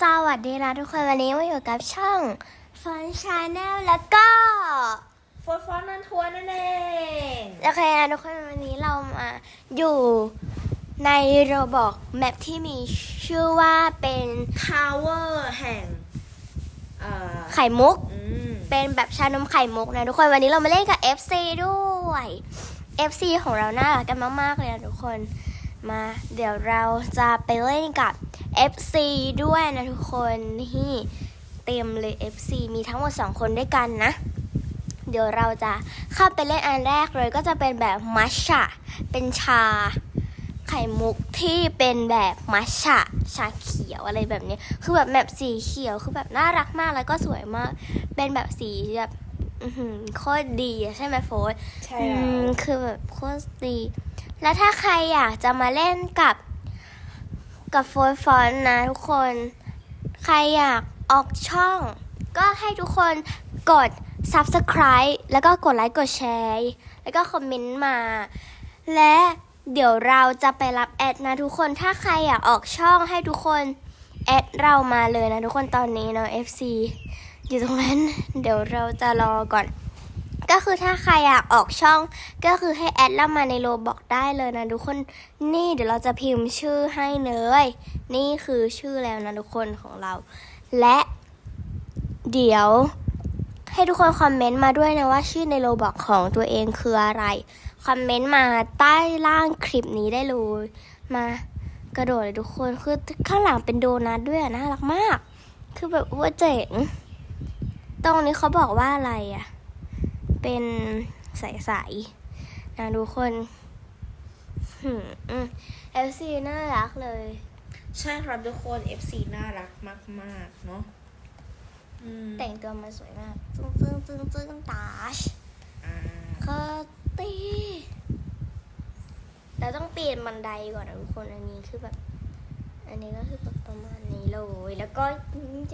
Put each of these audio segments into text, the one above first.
สวัสดีนะทุกคนวันนี้มาอยู่กับช่องฟอนชาแนลแล้วก็ฟอนฟอนนันทัวร์นั่นเองโอเคนะทุกคนวันนี้เรามาอยู่ในโรบอกแมปที่มีชื่อว่าเป็นทาวเวอร์แห่งเอ่อไข่มุก อืมเป็นแบบชานมไข่มุกนะทุกคนวันนี้เรามาเล่นกับ FC ด้วย FC ของเราน่ารักกันมากๆเลยนะทุกคน มา เดี๋ยวเราจะไปเล่นกับ FC ด้วยนะทุกคนนี่เต็มเลย FC มีทั้งหมด 2 คนด้วยกันนะ เดี๋ยวเราจะเข้าไปเล่นอันแรกเลยก็จะเป็นแบบมัชชะเป็นชา ไข่มุกที่เป็นแบบมัชชะชาเขียวอะไรแบบนี้ คือแบบแบบสีเขียวคือแบบน่ารักมากแล้วก็สวยมาก เป็นแบบสีแบบอื้อหือโคตรดีอะใช่ไหมโฟร์ใช่อืแล้วมคือแบบโคตรดี แล้วถ้าใครอยากจะมาเล่นกับกับโฟร์ฟอนนะทุกคน ใครอยากออกช่อง ก็ให้ทุกคนกด subscribe แล้วก็กดไลค์กดแชร์ แล้วก็คอมเมนต์มา และเดี๋ยวเราจะไปรับแอดนะทุกคน ถ้าใครอยากออกช่องให้ทุกคนแอดเรามาเลยนะทุกคนตอนนี้เนาะ FC อยู่ตรงนั้น เดี๋ยวเราจะรอก่อน ก็คือถ้าใครอยากออกช่อง ก็คือให้แอดเรามาในโลบอกได้เลยนะทุกคนนี่เดี๋ยวเราจะพิมพ์ชื่อให้เลย นี่คือชื่อแล้วนะทุกคนของเรา และเดี๋ยวให้ทุกคนคอมเมนต์มาด้วยนะว่าชื่อในโลบอกของตัวเองคืออะไร คอมเมนต์มาใต้ล่างคลิปนี้ได้เลยมากระโดดเลยทุกคนคือข้างหลังเป็นโดนัทด้วยอะน่ารักมาก คือแบบว่าเจ๋งตรงนี้เขาบอกว่าอะไรอะ เป็นใสๆนะทุกคนหืมเอฟซีน่ารักเลย ใช่ครับทุกคน FC น่ารักมาก ๆ เนาะอืมแต่งตัวมาสวยมากจึ้งจึ้งจึ้งจึ้งตาชอ่าคอตีเราต้องปีนบันไดก่อนนะทุกคนอันนี้คือแบบ อันนี้ก็คือแบบประมาณนี้เลย แล้วก็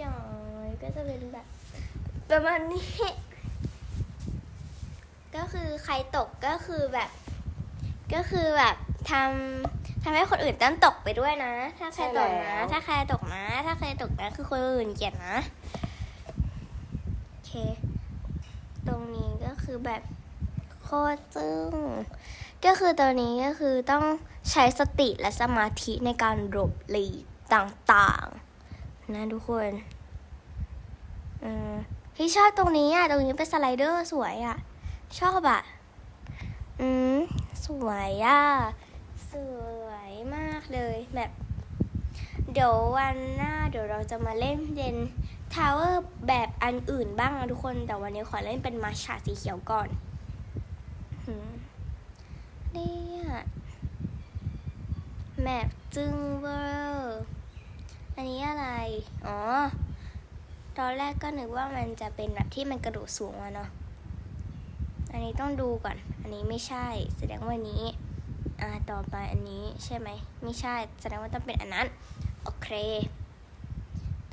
จอยก็จะเป็นแบบ ประมาณนี้ ก็คือใครตกก็คือแบบ ก็คือแบบทำทำให้คนอื่นต้องตกไปด้วยนะ ถ้าใครตกนะ ถ้าใครตกนะ ถ้าใครตกนะคือคนอื่นเกลียดนะโอเค ตรงนี้ก็คือแบบโคตรจึ้งก็คือตัวนี้ก็คือต้องใช้สติและสมาธิในการหลบหลีกต่างๆ นะทุกคนเออที่ชอบตรงนี้อะ ตรงนี้เป็นสไลเดอร์สวยอะ ชอบอะอืม สวยอะสวยมากเลยแบบ เดี๋ยววันหน้าเดี๋ยวเราจะมาเล่นเย็นทาวเวอร์แบบอันอื่นบ้างนะทุกคน แต่วันนี้ขอเล่นเป็นมาชาสีเขียวก่อนเนี่ยแมปจึงเวอร์อันนี้อะไร อ๋อ ตอนแรกก็นึกว่ามันจะเป็นแบบที่มันกระโดดสูงอะเนาะ อันนี้ต้องดูก่อน อันนี้ไม่ใช่ แสดงว่านี้อ่าต่อไปอันนี้ใช่ไหมไม่ใช่ แสดงว่าต้องเป็นอันนั้น โอเค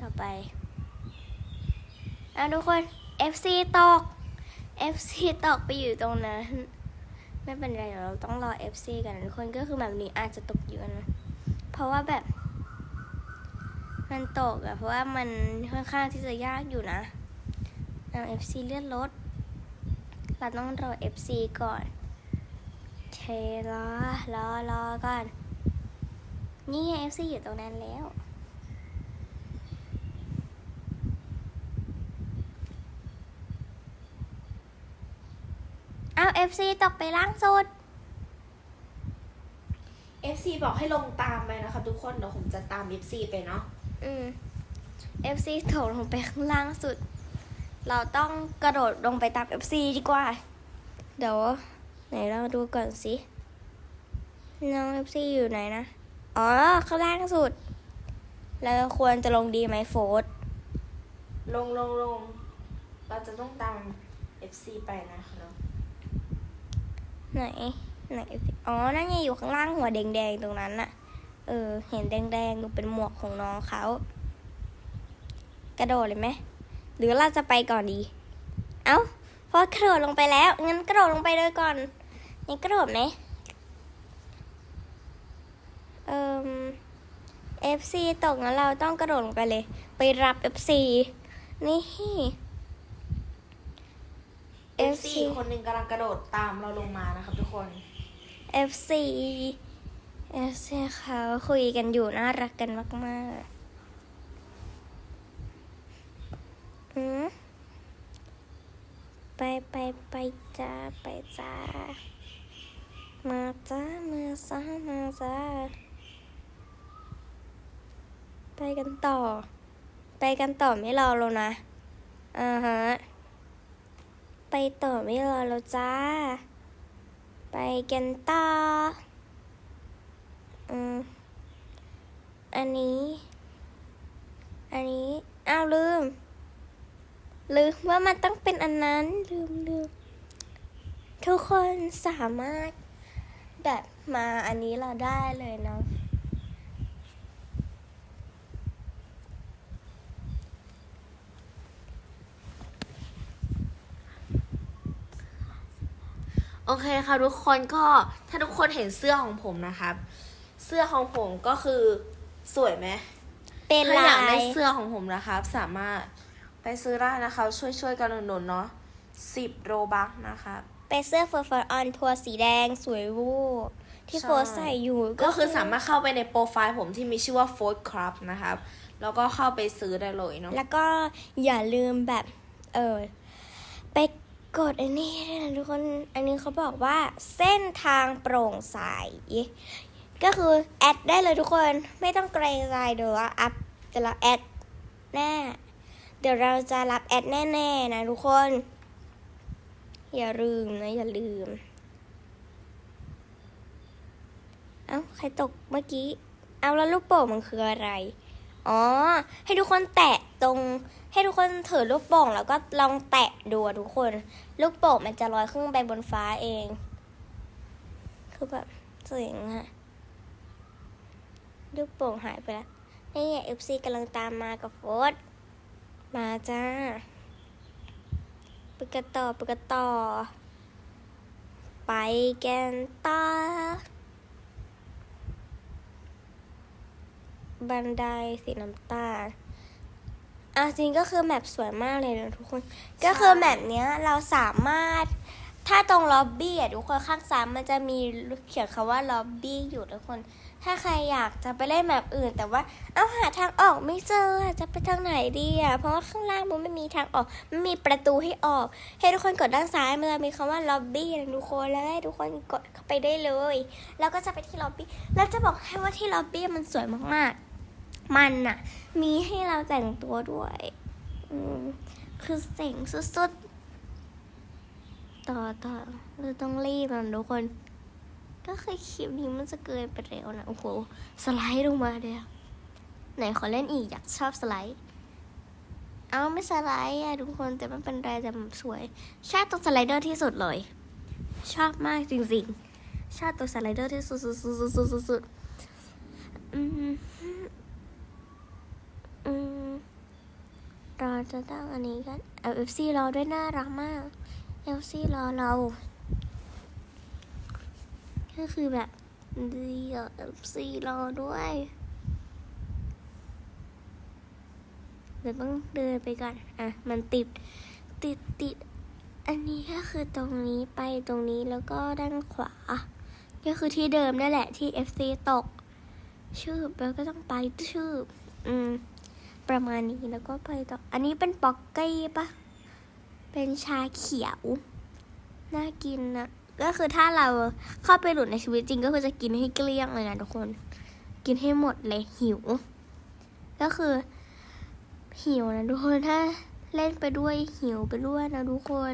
ต่อไปอะทุกคน FC ตก FC ตกไปอยู่ตรงนั้น ไม่เป็นไรเดี๋ยวเราต้องรอ FC กันทุกคนก็คือแบบนี้อาจจะตกเยอะนะเพราะว่าแบบ มันตกอะเพราะว่ามันค่อนข้างที่จะยากอยู่นะเอา FC เลื่อนรถ เราต้องรอ FC ก่อนโอเครอรอรอก่อน นี่ไง FC อยู่ตรงนั้นแล้ว เอา FC ตกไปล่างสุดเอฟซีบอกให้ลงตามไปนะคะทุกคนเดี๋ยวผมจะตาม FC ไปเนาะ อืม FC โถลงไปข้างล่างสุด เราต้องกระโดดลงไปตาม FC ดีกว่า เดี๋ยว ไหนเราดูก่อนสิน้อง FC อยู่ไหนนะ อ๋อ ข้างล่างสุด แล้วควรจะลงดีไหมโฟร์ลงลงลง เราจะต้องตาม FC ไปนะคะเนาะไหน ไหน FC อ๋อ นั่นไงอยู่ข้างล่างหัวแดงๆตรงนั้นน่ะ เออ เห็นแดงๆดูเป็นหมวกของน้องเขา กระโดดเลยไหม หรือเราจะไปก่อนดี เอ้าพอกระโดดลงไปแล้ว งั้นกระโดดลงไปเลยก่อนนี่กระโดดไหมเอิม FC ตกงั้นเราต้องกระโดดลงไปเลย ไปรับ FC นี่ FC คนหนึ่งกำลังกระโดดตามเราลงมานะครับทุกคน FC FC เขาคุยกันอยู่น่ารักกันมาก ๆ อืมไปไปไปจ้าไปจ้ามาจ้ามาจ้ามาจ้าไปกันต่อ ไปกันต่อไม่รอแล้วนะอ่าฮะไปต่อไม่รอแล้วจ้า ไปกันต่ออืมอันนี้ อันนี้ อ้าวลืม ลืมว่ามันต้องเป็นอันนั้นลืมลืมทุกคนสามารถแบบมาอันนี้เราได้เลยเนาะโอเคค่ะทุกคนก็ถ้าทุกคนเห็นเสื้อของผมนะครับ เสื้อของผมก็คือสวยไหมเป็นถ้าลาอยากได้ยเสื้อของผมนะครับ สามารถ ไปซื้อได้นะคะ ช่วยช่วยๆกันหนุนๆเนาะสิบโรบักนะครับเป็นเสื้อเฟอร์ฟอร์ออนทัวร์สีแดงสวยวูที่ใช่โฟร์ใส่อยู่ก็คือสามารถเข้าไปในโปรไฟล์ผมที่มีชื่อว่า f o r d Club นะครับ แล้วก็เข้าไปซื้อได้เลยเนาะแล้วก็อย่าลืมแบบ เออไปกดอันนี้ด้วยนะทุกคน อันนี้เขาบอกว่าเส้นทางโปร่งใส ก็คือแอดได้เลยทุกคน ไม่ต้องเกรงใจเดี๋ยวว่าอัพจะรับแอดแน่ เดี๋ยวเราจะรับแอดแน่ๆนะทุกคน อย่าลืมนะ อย่าลืม เอ้า ใครตกเมื่อกี้ เอาแล้วลูกโป่งมันคืออะไร อ๋อ ให้ทุกคนแตะตรง ให้ทุกคนถือลูกโป่งแล้วก็ลองแตะดูอะทุกคน ลูกโป่งมันจะลอยขึ้นไปบนฟ้าเอง คือแบบเจ๋งอะลูกโป่งหายไปแล้วนี่ไงเอฟซีกำลังตามมากับโฟส มาจ้าไปกันต่อ ไปกันต่อไปกันต่อบันไดสีน้ำตาลอะจริงก็คือแมปสวยมากเลยนะทุกคน ก็คือแมปเนี้ยเราสามารถ ถ้าตรงล็อบบี้อะทุกคนข้างซ้ายมันจะมีเขียนคำว่าล็อบบี้อยู่ทุกคน ถ้าใครอยากจะไปเล่นแมปอื่น แต่ว่าเอาหาทางออกไม่เจอจะไปทางไหนดีอะเพราะว่าข้างล่างมันไม่มีทางออกมันมีประตูให้ออกให้ทุกคนกดด้านซ้ายมันจะมีคำว่าล็อบบี้นะทุกคนแล้วให้ทุกคนกดเข้าไปได้เลย แล้วก็จะไปที่ล็อบบี้แล้วจะบอกให้ว่าที่ล็อบบี้มันสวยมากๆ มันน่ะ มีให้เราแต่งตัวด้วยอืมคือเจ๋งสุดๆ ต่อต่อเราต้องรีบนะทุกคน ก็เคยคลิปนี้มันจะเกินไปแล้วนะ โอ้โห สไลด์ลงมาเดียวไหนขอเล่นอีกอยากชอบสไลด์ เอาไม่สไลด์อะทุกคนแต่มันเป็นไรแต่สวย ชอบตัวสไลเดอร์ที่สุดเลย ชอบมากจริงๆ ชอบตัวสไลเดอร์ที่สุดสุดสุดสุดสุดสุดอืมอืมเราจะตั้งอันนี้กันเอา FC รอด้วยน่ารักมาก FC รอเรา ก็คือแบบดีอะ FC รอด้วยเดี๋ยวต้องเดินไปก่อน อะ มันติด ติดติด อันนี้ก็คือตรงนี้ไปตรงนี้แล้วก็ด้านขวา ก็คือที่เดิมนั่นแหละที่ FC ตก ชื่อแล้วก็ต้องไปชื่อ อืม ประมาณนี้แล้วก็ไปต่อ อันนี้เป็นป๊อกเก้ปะ เป็นชาเขียว น่ากินนะ ก็คือถ้าเราเข้าไปหลุดในชีวิตจริงก็คือจะกินให้เกลี้ยงเลยนะทุกคน กินให้หมดเลยหิว ก็คือหิวนะทุกคนถ้าเล่นไปด้วยหิวไปด้วยนะทุกคน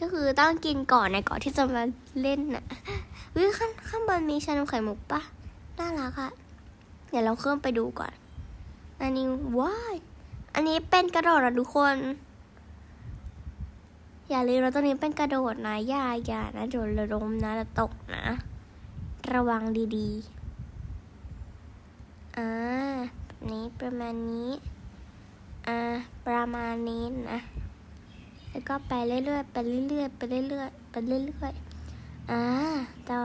ก็คือต้องกินก่อนนะก่อนที่จะมาเล่นนะวิข้างข้างบนมีชานมไข่มุกปะน่ารักอะเดี๋ยวเราเคลื่อนไปดูก่อน อันนี้ว้ายอันนี้เป็นกระโดดนะทุกคน อย่าลืมเราตรงนี้เป็นกระโดดนะ อย่าอย่านะเดี๋ยวเราล้มนะตกนะ ระวังดีๆ อ่าแบบนี้ประมาณนี้ อ่า ประมาณนี้นะ แล้วก็ไปเรื่อยๆ ไปเรื่อยๆ ไปเรื่อยๆ ไปเรื่อยๆ อ่า ต่อ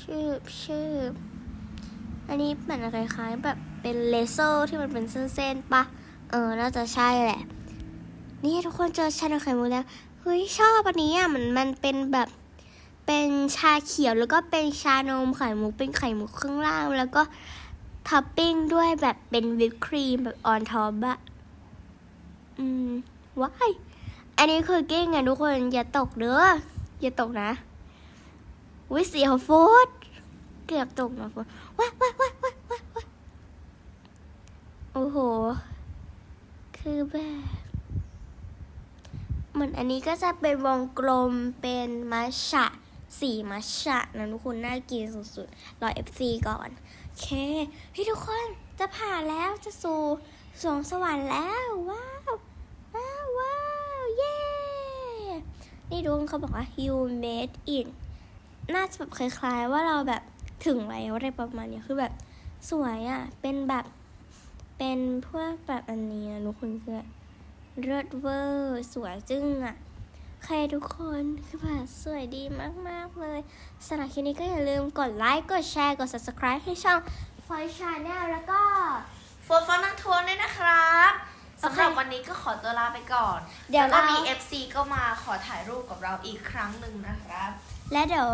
ชืบชืบอันนี้มันคล้ายๆแบบเป็นเลเซอร์ที่มันเป็นเส้นๆปะ เออ น่าจะใช่แหละ นี่ทุกคนเจอชานมไข่มุกแล้วเฮ้ยชอบอันนี้อะมันมันเป็นแบบเป็นชาเขียวแล้วก็เป็นชานมไข่มุกเป็นไข่มุกข้างล่าง แล้วก็ท็อปปิ้งด้วยแบบเป็นวิปครีมแบบออนท็อปอะอืมว้ายอันนี้คือกิ้งอะทุกคนอย่าตกเด้ออย่าตกนะวิเสียวโฟดเกือบตกนะโฟดว้าว้ายว้ายว้ายว้ายว้ายโอ้โห คือแบบ เห มือนอันนี้ก็จะเป็นวงกลมเป็นมัชชะสีมัชชะนะทุกคนน่ากินสุดๆรอ FC ก่อนโอเคพี่ทุกคนจะผ่านแล้วจะสู่สวงสวรรค์แล้วว้าวว้าวว้าวเย้นี่ดูเขาบอกว่า you made it น่าจะแบบคล้ายๆ ว่าเราแบบถึงแล้วอะไรประมาณเนี้ยคือแบบสวยอะ่ะเป็นแบบเป็นพวกแบบอันนี้นะทุกคนคือ เลิศเวอร์สวยจึ้งอะใครทุกคนคือแบบสวยดีมาก ๆ เลยสำหรับคลิปนี้ก็อย่าลืมกดไลค์ กดแชร์ กด subscribe ให้ช่อง Foy Channel แล้วก็โฟร์ฟอนนังทวนด้วยนะครับโอเคสำหรับวันนี้ก็ขอตัวลาไปก่อน เดี๋ยวแล้วก็เรามีมี FC ก็มาขอถ่ายรูปกับเราอีกครั้งหนึ่งนะครับ และเดี๋ยว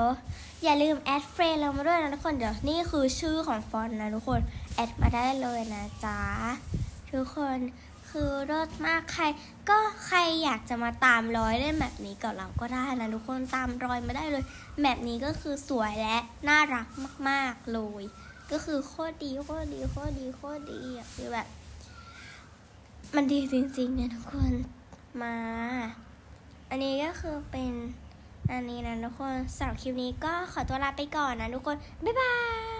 อย่าลืมแอดเฟรนเรามาด้วยนะทุกคน เดี๋ยวนี่คือชื่อของฟอนต์นะทุกคน แอดมาได้เลยนะจ๊ะ ทุกคน คือรสมากใคร ก็ใครอยากจะมาตามรอยเล่นแบบนี้กับเราก็ได้นะทุกคนตามรอยมาได้เลยแบบนี้ก็คือสวยและน่ารักมาก ๆเลย ก็คือโคตรดีโคตรดีโคตรดีโคตรดีคือแบบ มันดีจริงๆนี่ยทุกคนมา อันนี้ก็คือเป็นอันนี้นะทุกคนสำหรับคลิปนี้ก็ขอตัวลาไปก่อนนะทุกคน บ๊ายบาย